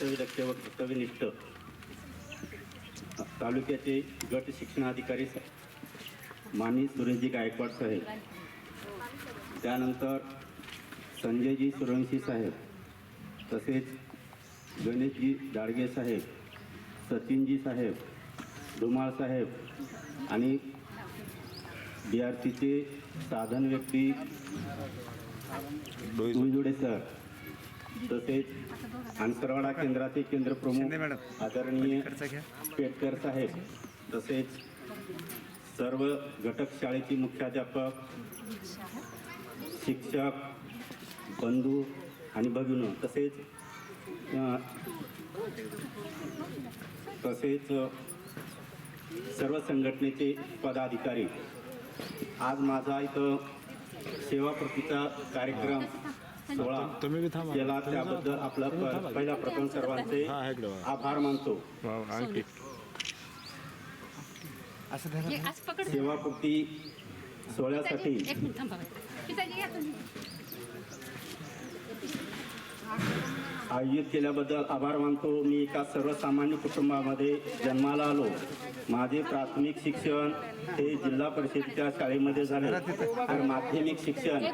कर्तव्यदक्ष व कर्तव्यनिष्ठ तालुक्याचे गट शिक्षणाधिकारी माननीय सुरेशजी गायकवाड साहेब. त्यानंतर संजयजी सुरवंशी साहेब. तसेच गणेशजी दाडगे साहेब सचिनजी साहेब धुमाळ साहेब आणि बी आर सीचे साधन व्यक्ती डोईजुडे सर. तसेच अंतरवाडा केंद्राचे केंद्र प्रमुख आदरणीय पेटकर साहेब तसेच सर्व घटक शाळेचे मुख्याध्यापक शिक्षक बंधू आणि भगिनी तसेच तसेच सर्व संघटनेचे पदाधिकारी. आज माझा इथं सेवाकृतीचा कार्यक्रम सोहळा तुम्ही बी थांबा केला त्याबद्दल आपला पहिला प्रथम सर्वांचे हा. आभार मानतो. सेवाकृती सोहळ्यासाठी एक मिनिट थांबा पिताजी या तुम्ही आयोजित केल्याबद्दल आभार मानतो. मी एका सर्वसामान्य कुटुंबामध्ये जन्माला आलो. माझे प्राथमिक शिक्षण हे जिल्हा परिषदेच्या शाळेमध्ये झाले. तर माध्यमिक शिक्षण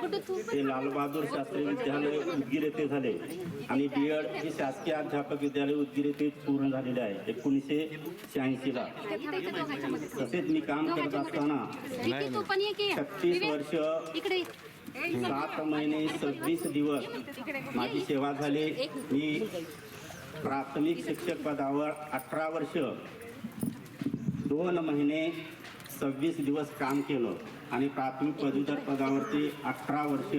हे लालबहादूर शास्त्री विद्यालय उदगीर येथे झाले. आणि बी एड हे शासकीय अध्यापक विद्यालय उदगीर येथे पूर्ण झालेले आहे. एकोणीसशे शहाऐंशीला तसेच मी काम करत असताना छत्तीस वर्ष सात महिने सव्वीस दिवस माझी सेवा झाली. मी प्राथमिक शिक्षक पदावर अठरा वर्ष दोन महिने सव्वीस दिवस काम केलं आणि प्राथमिक पदवीधर पदावरती अठरा वर्ष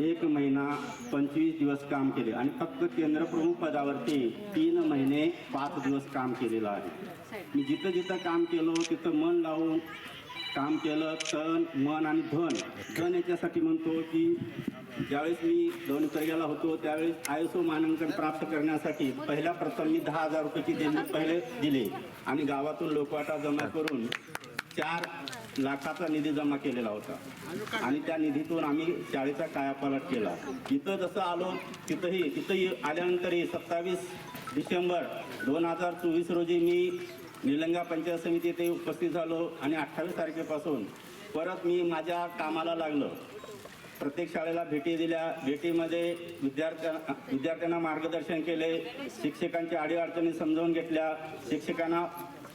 एक महिना पंचवीस दिवस काम केले आणि फक्त केंद्रप्रमुख पदावरती तीन महिने पाच दिवस काम केलेलं आहे. मी जिथं जिथं काम केलं तिथं मन लावून काम केलं तन मन आणि धन. धन याच्यासाठी म्हणतो की ज्यावेळेस मी दोन गेला होतो त्यावेळेस आय एस ओ मानांकन प्राप्त करण्यासाठी पहिल्या प्रथम मी दहा हजार रुपयाची देणगी पहिले दिले. आणि गावातून लोकवाटा जमा करून चार लाखाचा निधी जमा केलेला होता. आणि त्या निधीतून आम्ही शाळेचा कायापालट केला. इथं जसं आलो तिथंही तिथंही आल्यानंतरही सत्तावीस डिसेंबर दोन हजार चोवीस रोजी मी निलंगा पंचायत समिती येथे उपस्थित झालो आणि अठ्ठावीस तारखेपासून परत मी माझ्या कामाला लागलो. प्रत्येक शाळेला भेटी दिल्या. भेटीमध्ये विद्यार्थ्या विद्यार्थ्यांना मार्गदर्शन केले. शिक्षकांच्या अडीअडचणी समजावून घेतल्या. शिक्षकांना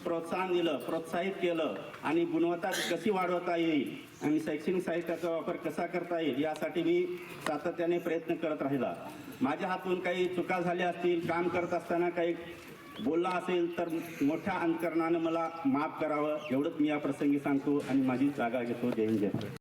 प्रोत्साहन दिलं प्रोत्साहित केलं आणि गुणवत्ता कशी वाढवता येईल आणि शैक्षणिक साहित्याचा वापर कसा करता येईल यासाठी मी सातत्याने प्रयत्न करत राहिला. माझ्या हातून काही चुका झाल्या असतील काम करत असताना काही बोलला असेल तर मोठ्या अंतकरणानं मला माफ करावं. एवढंच मी या प्रसंगी सांगतो आणि माझी जागा घेतो. जय हिंद जय